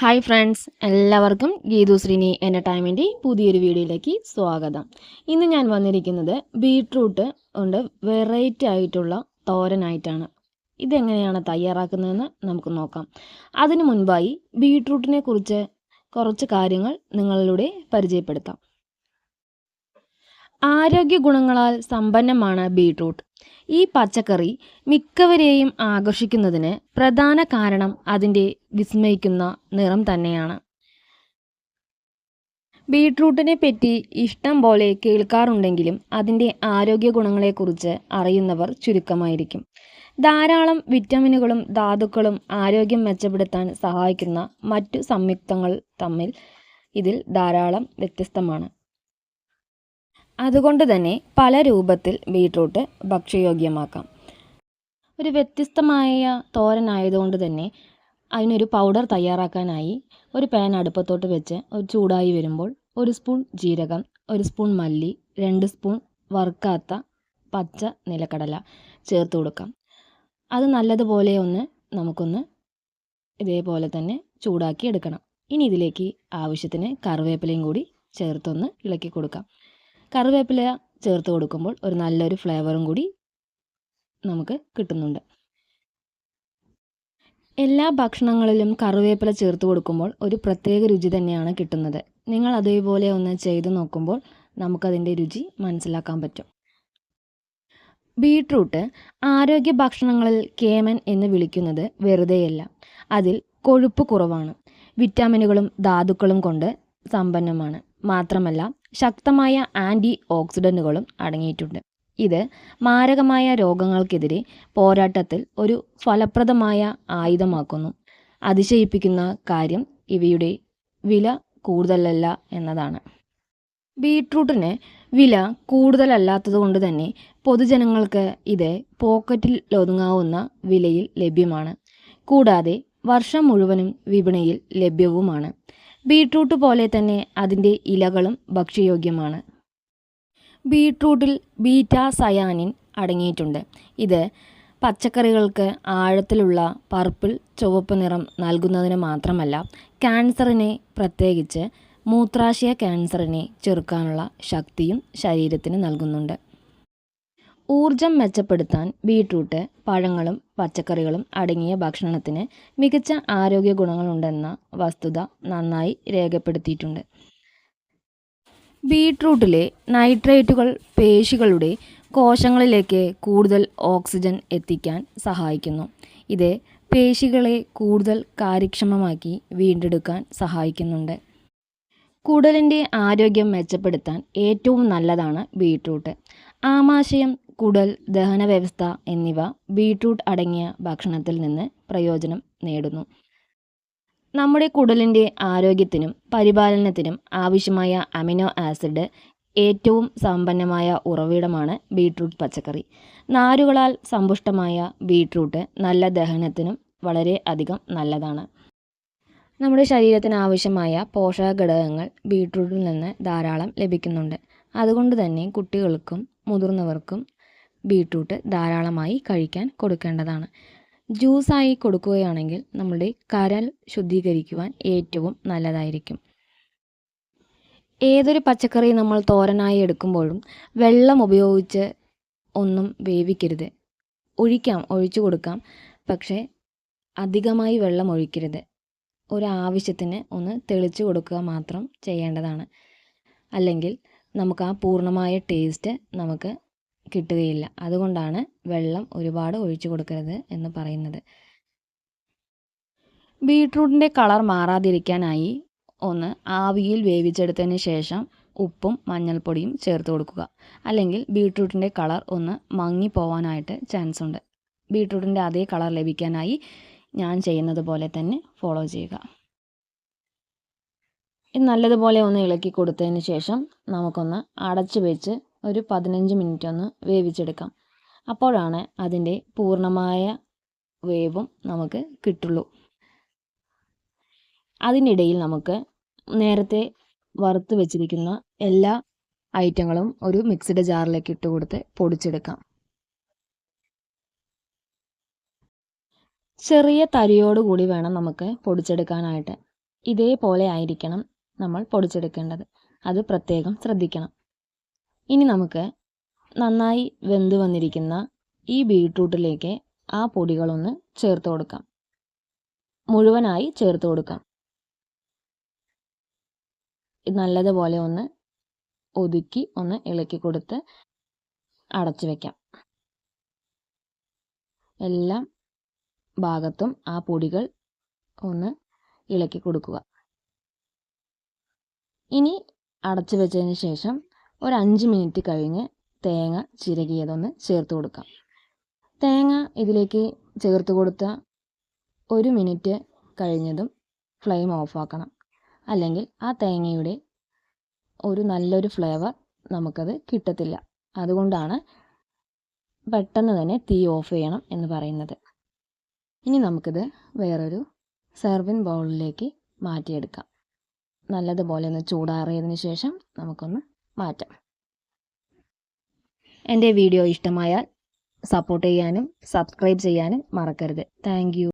Hi friends എല്ലാവർക്കും Geethu Sreeni entertainment പുതിയൊരു വീഡിയോയിലേക്ക് സ്വാഗതം. ഇന്ന് ഞാൻ വന്നിരിക്കുന്നത് ബീട്രൂട്ട് കൊണ്ട് വെറൈറ്റി ആയിട്ടുള്ള തോരനായിട്ടാണ്. ഇതെങ്ങനെയാണ് തയ്യാറാക്കുന്നതെന്ന് നമുക്ക് നോക്കാം. അതിനു മുൻപായി ബീട്രൂട്ടിനെ കുറിച്ച് കുറച്ച് കാര്യങ്ങൾ നിങ്ങളിലൂടെ പരിചയപ്പെടുത്താം. ആരോഗ്യ ഗുണങ്ങളാൽ സമ്പന്നമാണ് ബീട്രൂട്ട്. ഈ പച്ചക്കറി മിക്കവരെയും ആകർഷിക്കുന്നതിന് പ്രധാന കാരണം അതിന്റെ വിസ്മയിക്കുന്ന നിറം തന്നെയാണ്. ബീട്രൂട്ടിനെ പറ്റി ഇഷ്ടം പോലെ കേൾക്കാറുണ്ടെങ്കിലും അതിന്റെ ആരോഗ്യ ഗുണങ്ങളെക്കുറിച്ച് അറിയുന്നവർ ചുരുക്കമായിരിക്കും. ധാരാളം വിറ്റമിനുകളും ധാതുക്കളും ആരോഗ്യം മെച്ചപ്പെടുത്താൻ സഹായിക്കുന്ന മറ്റു സംയുക്തങ്ങൾ തമ്മിൽ ഇതിൽ ധാരാളം വ്യത്യസ്തമാണ്. അതുകൊണ്ട് തന്നെ പല രൂപത്തിൽ ബീട്രൂട്ട് ഭക്ഷ്യയോഗ്യമാക്കാം. ഒരു വ്യത്യസ്തമായ തോരനായതുകൊണ്ട് തന്നെ അതിനൊരു പൗഡർ തയ്യാറാക്കാനായി ഒരു പാൻ അടുപ്പത്തോട്ട് വെച്ച് ഒരു ചൂടായി വരുമ്പോൾ ഒരു സ്പൂൺ ജീരകം ഒരു സ്പൂൺ മല്ലി രണ്ട് സ്പൂൺ വറുക്കാത്ത പച്ച നിലക്കടല ചേർത്ത് കൊടുക്കാം. അത് നല്ലതുപോലെ ഒന്ന് നമുക്കൊന്ന് ഇതേപോലെ തന്നെ ചൂടാക്കി എടുക്കണം. ഇനി ഇതിലേക്ക് ആവശ്യത്തിന് കറിവേപ്പിലയും കൂടി ചേർത്തൊന്ന് ഇളക്കി കൊടുക്കാം. കറിവേപ്പില ചേർത്ത് കൊടുക്കുമ്പോൾ ഒരു നല്ലൊരു ഫ്ലേവറും കൂടി നമുക്ക് കിട്ടുന്നുണ്ട്. എല്ലാ ഭക്ഷണങ്ങളിലും കറിവേപ്പില ചേർത്ത് കൊടുക്കുമ്പോൾ ഒരു പ്രത്യേക രുചി തന്നെയാണ് കിട്ടുന്നത്. നിങ്ങൾ അതേപോലെ ഒന്ന് ചെയ്ത് നോക്കുമ്പോൾ നമുക്കതിന്റെ രുചി മനസ്സിലാക്കാൻ പറ്റും. ബീട്രൂട്ട് ആരോഗ്യ ഭക്ഷണങ്ങളിൽ കേമൻ എന്ന് വിളിക്കുന്നത് വെറുതെയല്ല അതിൽ കൊഴുപ്പ് കുറവാണ്. വിറ്റാമിനുകളും ധാതുക്കളും കൊണ്ട് സമ്പന്നമാണ്. മാത്രമല്ല ശക്തമായ ആന്റി ഓക്സിഡന്റുകളും അടങ്ങിയിട്ടുണ്ട്. ഇത് മാരകമായ രോഗങ്ങൾക്കെതിരെ പോരാട്ടത്തിൽ ഒരു ഫലപ്രദമായ ആയുധമാക്കുന്നു. അതിശയിപ്പിക്കുന്ന കാര്യം ഇവയുടെ വില കൂടുതലല്ല എന്നതാണ്. ബീട്രൂട്ടിന് വില കൂടുതലല്ലാത്തതുകൊണ്ട് തന്നെ പൊതുജനങ്ങൾക്ക് ഇത് പോക്കറ്റിൽ ഒതുങ്ങാവുന്ന വിലയിൽ ലഭ്യമാണ്. കൂടാതെ വർഷം മുഴുവനും വിപണിയിൽ ലഭ്യവുമാണ്. ബീട്രൂട്ട് പോലെ തന്നെ അതിന്റെ ഇലകളും ഭക്ഷ്യയോഗ്യമാണ്. ബീട്രൂട്ടിൽ ബീറ്റ സയാനിൻ അടങ്ങിയിട്ടുണ്ട്. ഇത് പച്ചക്കറികൾക്ക് ആഴത്തിലുള്ള പർപ്പിൾ ചുവപ്പ് നിറം നൽകുന്നതിന് മാത്രമല്ല ക്യാൻസറിനെ പ്രത്യേകിച്ച് മൂത്രാശയ ക്യാൻസറിനെ ചെറുക്കാനുള്ള ശക്തിയും ശരീരത്തിന് നൽകുന്നുണ്ട്. ഊർജം മെച്ചപ്പെടുത്താൻ ബീട്രൂട്ട് പഴങ്ങളും പച്ചക്കറികളും അടങ്ങിയ ഭക്ഷണത്തിന് മികച്ച ആരോഗ്യ ഗുണങ്ങളുണ്ടെന്ന വസ്തുത നന്നായി രേഖപ്പെടുത്തിയിട്ടുണ്ട്. ബീട്രൂട്ടിലെ നൈട്രേറ്റുകൾ പേശികളുടെ കോശങ്ങളിലേക്ക് കൂടുതൽ ഓക്സിജൻ എത്തിക്കാൻ സഹായിക്കുന്നു. ഇത് പേശികളെ കൂടുതൽ കാര്യക്ഷമമാക്കി വീണ്ടെടുക്കാൻ സഹായിക്കുന്നുണ്ട്. കുടലിന്റെ ആരോഗ്യം മെച്ചപ്പെടുത്താൻ ഏറ്റവും നല്ലതാണ് ബീട്രൂട്ട്. ആമാശയം കുടൽ ദഹന വ്യവസ്ഥ എന്നിവ ബീട്രൂട്ട് അടങ്ങിയ ഭക്ഷണത്തിൽ നിന്ന് പ്രയോജനം നേടുന്നു. നമ്മുടെ കുടലിന്റെ ആരോഗ്യത്തിനും പരിപാലനത്തിനും ആവശ്യമായ അമിനോ ആസിഡ് ഏറ്റവും സമ്പന്നമായ ഉറവിടമാണ് ബീട്രൂട്ട് പച്ചക്കറി. നാരുകളാൽ സമ്പുഷ്ടമായ ബീട്രൂട്ട് നല്ല ദഹനത്തിനും വളരെ അധികം നല്ലതാണ്. നമ്മുടെ ശരീരത്തിന് ആവശ്യമായ പോഷക ഘടകങ്ങൾ ബീട്രൂട്ടിൽ നിന്ന് ധാരാളം ലഭിക്കുന്നുണ്ട്. അതുകൊണ്ട് തന്നെ കുട്ടികൾക്കും മുതിർന്നവർക്കും ബീട്രൂട്ട് ധാരാളമായി കഴിക്കാൻ കൊടുക്കേണ്ടതാണ്. ജ്യൂസായി കൊടുക്കുകയാണെങ്കിൽ നമ്മുടെ കരൽ ശുദ്ധീകരിക്കുവാൻ ഏറ്റവും നല്ലതായിരിക്കും. ഏതൊരു പച്ചക്കറി നമ്മൾ തോരനായി എടുക്കുമ്പോഴും വെള്ളം ഉപയോഗിച്ച് ഒന്നും വേവിക്കരുത്. ഒഴിക്കാം ഒഴിച്ചു കൊടുക്കാം. പക്ഷേ അധികമായി വെള്ളം ഒഴിക്കരുത്. ഒരാവശ്യത്തിന് ഒന്ന് തെളിച്ചു കൊടുക്കുക മാത്രം ചെയ്യേണ്ടതാണ്. അല്ലെങ്കിൽ നമുക്ക് ആ പൂർണമായ ടേസ്റ്റ് നമുക്ക് കിട്ടുകയില്ല. അതുകൊണ്ടാണ് വെള്ളം ഒരുപാട് ഒഴിച്ചു കൊടുക്കരുത് എന്ന് പറയുന്നത്. ബീട്രൂട്ടിന്റെ കളർ മാറാതിരിക്കാനായി ഒന്ന് ആവിയിൽ വേവിച്ചെടുത്തതിന് ശേഷം ഉപ്പും മഞ്ഞൾപ്പൊടിയും ചേർത്ത് കൊടുക്കുക. അല്ലെങ്കിൽ ബീട്രൂട്ടിന്റെ കളർ ഒന്ന് മങ്ങി പോവാനായിട്ട് ചാൻസ് ഉണ്ട് ബീട്രൂട്ടിന്റെ അതേ കളർ ലഭിക്കാനായി ഞാൻ ചെയ്യുന്നത് പോലെ തന്നെ ഫോളോ ചെയ്യുക. ഇത് നല്ലതുപോലെ ഒന്ന് ഇളക്കി കൊടുത്തതിന് ശേഷം നമുക്കൊന്ന് അടച്ച് വെച്ച് ഒരു പതിനഞ്ച് മിനിറ്റ് ഒന്ന് വേവിച്ചെടുക്കാം. അപ്പോഴാണ് അതിന്റെ പൂർണമായ വേവും നമുക്ക് കിട്ടുള്ളൂ. അതിനിടയിൽ നമുക്ക് നേരത്തെ വറുത്ത് വെച്ചിരിക്കുന്ന എല്ലാ ഐറ്റങ്ങളും ഒരു മിക്സഡ് ജാറിലേക്ക് ഇട്ട് കൊടുത്ത് പൊടിച്ചെടുക്കാം. ചെറിയ തരിയോട് കൂടി വേണം നമുക്ക് പൊടിച്ചെടുക്കാനായിട്ട്. ഇതേപോലെ ആയിരിക്കണം നമ്മൾ പൊടിച്ചെടുക്കേണ്ടത്. അത് പ്രത്യേകം ശ്രദ്ധിക്കണം. ഇനി നമുക്ക് നന്നായി വെന്ത് വന്നിരിക്കുന്ന ഈ ബീട്രൂട്ടിലേക്ക് ആ പൊടികളൊന്ന് ചേർത്ത് കൊടുക്കാം. മുഴുവനായി ചേർത്ത് കൊടുക്കാം. നല്ലതുപോലെ ഒന്ന് ഒതുക്കി ഒന്ന് ഇളക്കി കൊടുത്ത് അടച്ചു വയ്ക്കാം എല്ലാ ഭാഗത്തും ആ പൊടികൾ ഒന്ന് ഇളക്കി കൊടുക്കുക. ഇനി അടച്ചു വെച്ചതിന് ശേഷം ഒരു അഞ്ച് മിനിറ്റ് കഴിഞ്ഞ് തേങ്ങ ചിരകിയതൊന്ന് ചേർത്ത് കൊടുക്കാം. തേങ്ങ ഇതിലേക്ക് ചേർത്ത് കൊടുത്ത ഒരു മിനിറ്റ് കഴിഞ്ഞതും ഫ്ലെയിം ഓഫാക്കണം അല്ലെങ്കിൽ ആ തേങ്ങയുടെ ഒരു നല്ലൊരു ഫ്ലേവർ നമുക്കത് കിട്ടത്തില്ല. അതുകൊണ്ടാണ് പെട്ടെന്ന് തന്നെ തീ ഓഫ് ചെയ്യണം എന്ന് പറയുന്നത്. ഇനി നമുക്കിത് വേറൊരു സെർവിങ് ബൗളിലേക്ക് മാറ്റിയെടുക്കാം. നല്ലതുപോലെ ഒന്ന് ചൂടാറിയതിന് ശേഷം നമുക്കൊന്ന് മാറ്റാം. എന്റെ വീഡിയോ ഇഷ്ടമായാൽ സപ്പോർട്ട് ചെയ്യാനും സബ്സ്ക്രൈബ് ചെയ്യാനും മറക്കരുത്. താങ്ക്